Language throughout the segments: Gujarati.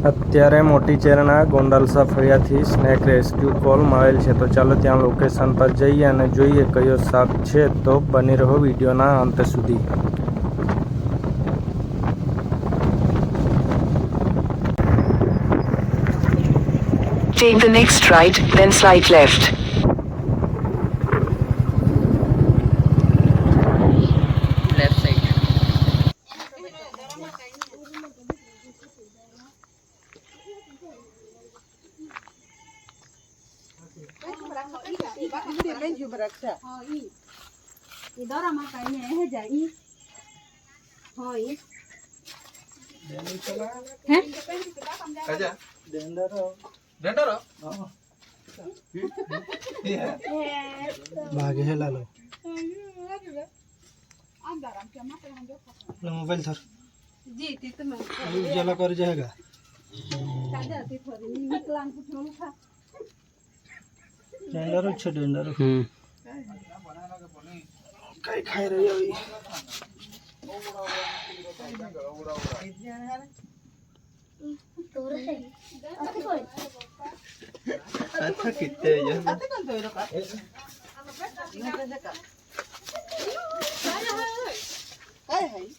અત્યારે મોટી ચેરના ગોંડલસા ફળિયાથી સ્નેક રેસ્ક્યુ કોલ મળેલ છે તો ચાલો ત્યાં લોકેશન પર જઈએ અને જોઈએ કયો સાપ છે તો બની રહો વિડીયોના અંત સુધી Take the next right, then slide left. left side. ભાગે હે લાલો. મોબાઈલ થર ઉજાલા કરી જાયગા ડેન્ડર જ છે ડેન્ડર કઈ ખાઈ રહી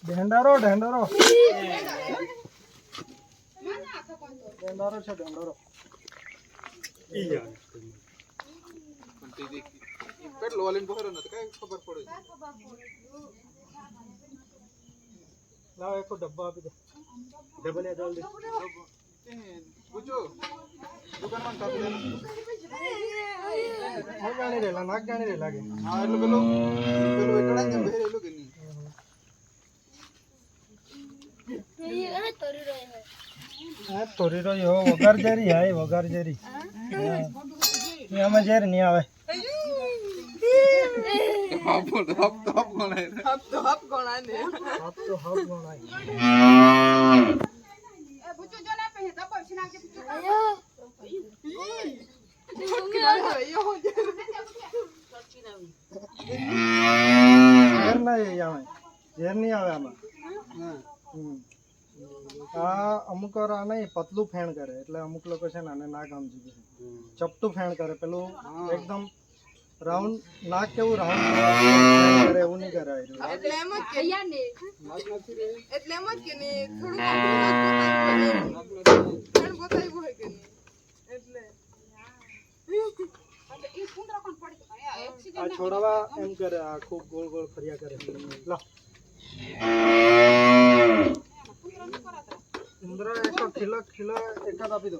ઢેંડારો ઢેંડારો ઢેંડારો છે ઢેંડારો લાવ એક ડબ્બો આપી દે. ડબલ યા જલ્દી. હું જાણી રહેલા નાક જાણી રહેલા કે હા તોરી રો યો વગાર જેરી હાય વગાર જેરી. હા આમાં જેર નહીં આવે. હાફ તો હપ ગણાય ઝેર ના આવે ઝેર નહીં આવે આમાં. આ અમુક વાર આ નહીં પતલું ફેણ કરે એટલે અમુક લોકો છે ને આને ના સમજી દે ચપટું ફેણ કરે પેલું એકદમ રાઉન્ડ ના કેવું રાઉન્ડ? કરે એવું નહીં કરે એટલે એમ જ કે એટલે એમ જ કે નહીં થોડું બતાવ્યું. હોય કે એટલે. આ છોડવા એમ કરે આ ખૂબ ગોળ ગોળ ફર્યા કરે. લો. ઉંદરા એક ખીલા ખીલો ખીલો એકાદ આપી દો.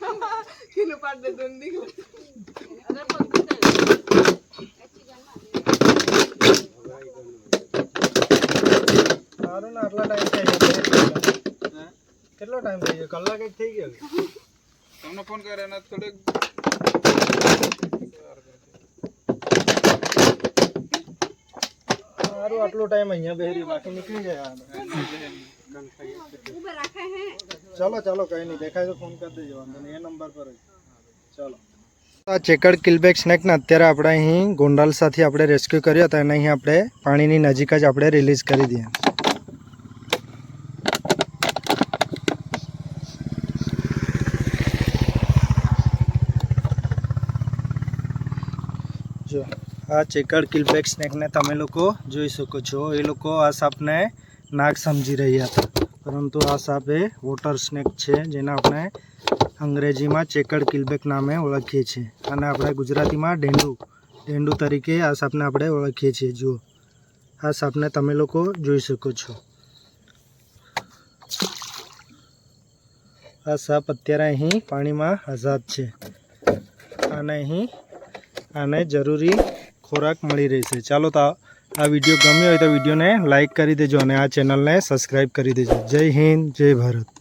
દે દોન દીકરો સારું ને આટલા ટાઈમ થઈ ગયો? કેટલો ટાઈમ થઈ ગયો? કલાક જ થઈ ગયો તમને ફોન કર્યા ને થોડીક સારું, આટલો ટાઈમ અહીંયા બેહરી, બાકી નીકળી જાય ચલો, ચાલો, કઈ નહીં, દેખાય તો ફોન કરી દેજો વાંધો એ નંબર પર ચાલો. આ ચેકડ કિલબેક સ્નેકને અત્યારે આપણે અહીં ગોંડાલસાથી આપણે રેસ્ક્યુ કર્યો હતો, અને અહીં આપણે પાણીની નજીક જ આપણે રિલીઝ કરી દઈએ જો આ ચેકડ કિલબેક સ્નેકને તમે લોકો જોઈ શકો છો. એ લોકો આ સાપને નાગ સમજી રહ્યા હતા. પરંતુ આ સાપ એ વોટર સ્નેક છે, જેને આપણે અંગ્રેજીમાં ચેકડ કિલબેક નામે ઓળખીએ છીએ. અને આપણે ગુજરાતીમાં ઢેંડુ ઢેંડુ તરીકે આ સાપને આપણે ઓળખીએ છીએ. જુઓ. આ સાપને તમે લોકો જોઈ શકો છો. આ સાપ અત્યારે અહીં પાણીમાં આઝાદ છે. અને અહીં આને જરૂરી ખોરાક મળી રહેશે ચાલો તો આ વીડિયો ગમ્યો હોય તો વિડીયોને લાઇક કરી દેજો અને આ ચેનલને સબસ્ક્રાઈબ કરી દેજો. જય હિન્દ, જય ભારત.